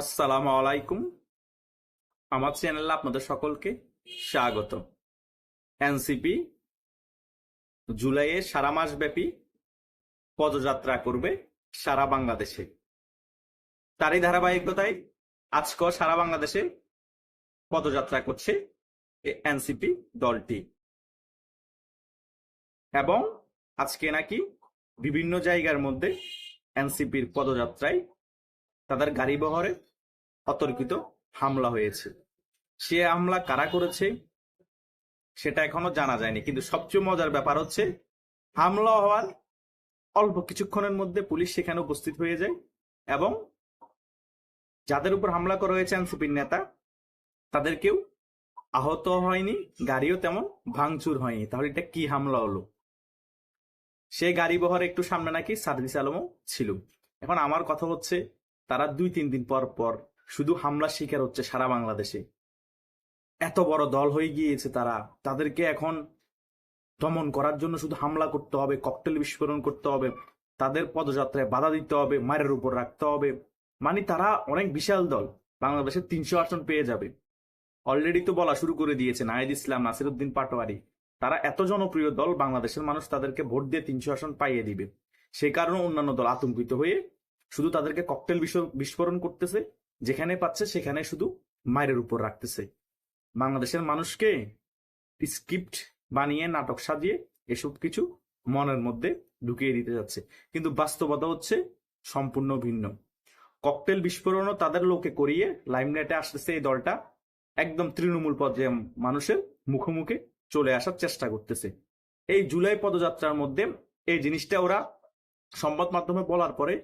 আসসালামু আলাইকুম। আমার চ্যানেলে আপনাদের সকলকে স্বাগত। এনসিপি জুলাইয়ে সারা মাস ব্যাপী পদযাত্রা করবে সারা বাংলাদেশে। তারই ধারাবাহিকতায় আজকেও সারা বাংলাদেশে পদযাত্রা করছে এনসিপি দলটি। এবং আজকে নাকি বিভিন্ন জায়গার মধ্যে এনসিপির পদযাত্রায় তাদের গাড়ি বহরে অতর্কিত হামলা হয়েছে। সে হামলা কারা করেছে সেটা এখনও জানা যায়নি, কিন্তু সবচেয়ে মজার ব্যাপার হচ্ছে হামলা হওয়ার অল্প কিছুক্ষণের মধ্যে পুলিশ সেখানে উপস্থিত হয়ে যায় এবং যাদের উপর হামলা করা হয়েছে এনসিপির নেতা তাদের কেউ আহত হয়নি, গাড়িও তেমন ভাঙচুর হয়নি। তাহলে এটা কি হামলা হলো? সে গাড়ি বহরে একটু সামনে নাকি সার্ভিস আলমও ছিল। এখন আমার কথা হচ্ছে তারা দুই তিন দিন পর পর শুধু হামলার শিকার হচ্ছে সারা বাংলাদেশে। এত বড় দল হয়ে গিয়েছে তারা। তাদেরকে এখন দমন করার জন্য শুধু হামলা করতে হবে, ককটেল বিস্ফোরণ করতে হবে, তাদের পদযাত্রায় বাধা দিতে হবে, মায়ের উপর রাখতে হবে। মানে তারা অনেক বিশাল দল। বাংলাদেশের তিনশো আসন পেয়ে যাবে। অলরেডি তো বলা শুরু করে দিয়েছে নাহিদ ইসলাম, নাসিরুদ্দিন পাটোয়ারি। তারা এত জনপ্রিয় দল, বাংলাদেশের মানুষ তাদেরকে ভোট দিয়ে তিনশো আসন পাইয়ে দিবে। সে কারণে অন্যান্য দল আতঙ্কিত হয়ে শুধু তাদেরকে ককটেল বিস্ফোরণ করতেছে। যেখানে পাচ্ছে সেখানে শুধু মায়ের উপর রাখতেছে। বাংলাদেশের মানুষকে স্ক্রিপ্ট বানিয়ে, নাটক সাজিয়ে এসব কিছু মনের মধ্যে ঢুকিয়ে দিতে যাচ্ছে। কিন্তু বাস্তবতা হচ্ছে সম্পূর্ণ ভিন্ন। ককটেল বিস্ফোরণও তাদের লোকে করিয়ে লাইমলাইটে আসতেছে এই দলটা। একদম তৃণমূল পর্যায়ে মানুষের মুখোমুখি চলে আসার চেষ্টা করতেছে। এই জুলাই পদযাত্রার মধ্যে এই জিনিসটা ওরা সংবাদ মাধ্যমে বলার পরে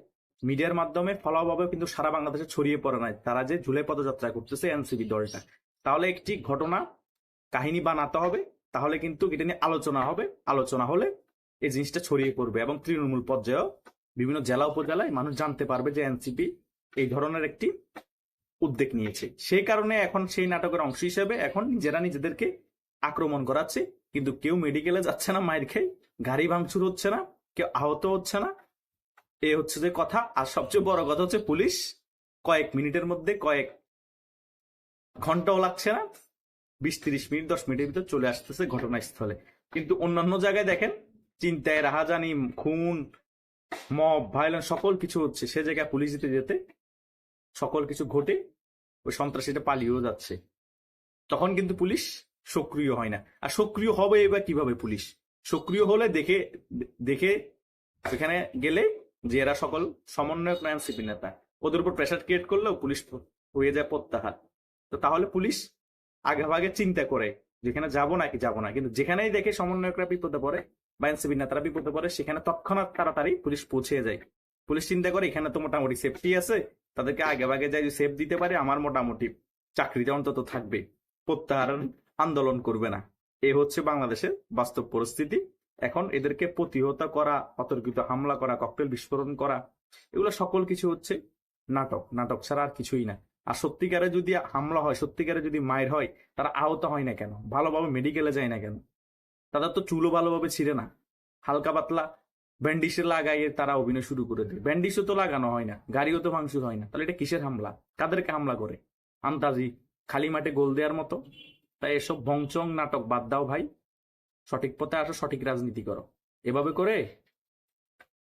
মিডিয়ার মাধ্যমে ফলাভাবে কিন্তু সারা বাংলাদেশে ছড়িয়ে পড়ে নাই। তারা যে জুলাই পদযাত্রা করতেছে এনসিপি দলটা। তাহলে একটি ঘটনা, কাহিনী বানাতে হবে, তাহলে কিন্তু এটা নিয়ে আলোচনা হবে। আলোচনা হলে এই জিনিসটা ছড়িয়ে পড়বে এবং তৃণমূল পর্যায়েও বিভিন্ন জেলা উপজেলায় মানুষ জানতে পারবে যে এনসিপি এই ধরনের একটি উদ্যোগ নিয়েছে। সেই কারণে এখন সেই নাটকের অংশ হিসেবে এখন নিজেরা নিজেদেরকে আক্রমণ করাচ্ছে। কিন্তু কেউ মেডিকেলে যাচ্ছে না মায়ের খেয়ে। গাড়ি ভাঙচুর হচ্ছে না, কেউ আহত হচ্ছে না। এ হচ্ছে যে কথা। আর সবচেয়ে বড় কথা হচ্ছে পুলিশ। কয়েক মিনিটের মধ্যে কয়েক ঘন্টাও লাগছে না। বিশ, তিরিশ মিনিট, দশ মিনিটের ভিতর চলে আসতেছে ঘটনাস্থলে। কিন্তু অন্যান্য জায়গায় দেখেন, চিন্তায় রাহাজানি, খুন, মব ভায়োলেন্স সকল কিছু হচ্ছে। সে জায়গায় পুলিশ দিতে যেতে সকল কিছু ঘটে, ওই সন্ত্রাসীটা পালিয়েও যাচ্ছে। তখন কিন্তু পুলিশ সক্রিয় হয় না। আর সক্রিয় হবে এবার কীভাবে পুলিশ? সক্রিয় হলে দেখে দেখে সেখানে গেলে যে এরা সকল সমন্বয়ক না এনসিপি নেতা। ওদের উপর প্রেশার ক্রিয়েট করলেও পুলিশ হয়ে যায় প্রত্যাহার। তো তাহলে পুলিশ আগে ভাগে চিন্তা করে যেখানে যাব নাকি যাব না। কিন্তু যেখানেই দেখে সমন্বয়করা বিপদে পড়ে বা এনসিপি নেতারা বিপদে পড়ে, সেখানে তৎক্ষণাৎ তাড়াতাড়ি পুলিশ পৌঁছে যায়। পুলিশ চিন্তা করে, এখানে তো মোটামুটি সেফটি আছে। তাদেরকে আগে ভাগে যাই সেফ দিতে পারে, আমার মোটামুটি চাকরিতে অন্তত থাকবে। প্রত্যাহার আন্দোলন করবে না। এ হচ্ছে বাংলাদেশের বাস্তব পরিস্থিতি। এখন এদেরকে প্রতিহত করা, অতর্কিত হামলা করা, ককটেল বিস্ফোরণ করা, এগুলো সকল কিছু হচ্ছে নাটক। নাটক ছাড়া আর কিছুই না। আর সত্যিকারে যদি হামলা হয়, সত্যিকারে যদি মায়ের হয়, তারা আহত হয় না কেন? ভালোভাবে মেডিকেলে যায় না কেন? তাদের তো চুলও ভালোভাবে ছিঁড়ে না। হালকা পাতলা ব্যান্ডিসে লাগাইয়ে তারা অভিনয় শুরু করে দেয়। ব্যান্ডিসও তো লাগানো হয় না, গাড়িও তো ভাঙচুর হয় না। তাহলে এটা কিসের হামলা? কাদেরকে হামলা করে? আন্তাজি, খালি মাঠে গোল দেওয়ার মতো? তাই এসব ভংচং নাটক বাদ দাও ভাই। সঠিক পথে আসো, সঠিক রাজনীতি করো। এভাবে করে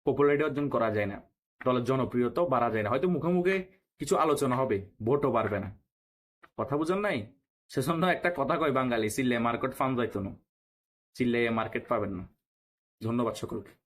পপুলারিটি অর্জন করা যায় না। দলের জনপ্রিয়তাও বাড়া যায় না। হয়তো মুখে মুখে কিছু আলোচনা হবে, ভোটও বাড়বে না। কথা বুঝেন নাই? সে সেজন্য একটা কথা কয় বাঙালি চিল্লে মার্কেট ফার্ম যাইতো না। চিল্লে মার্কেট পাবেন না। ধন্যবাদ সকলকে।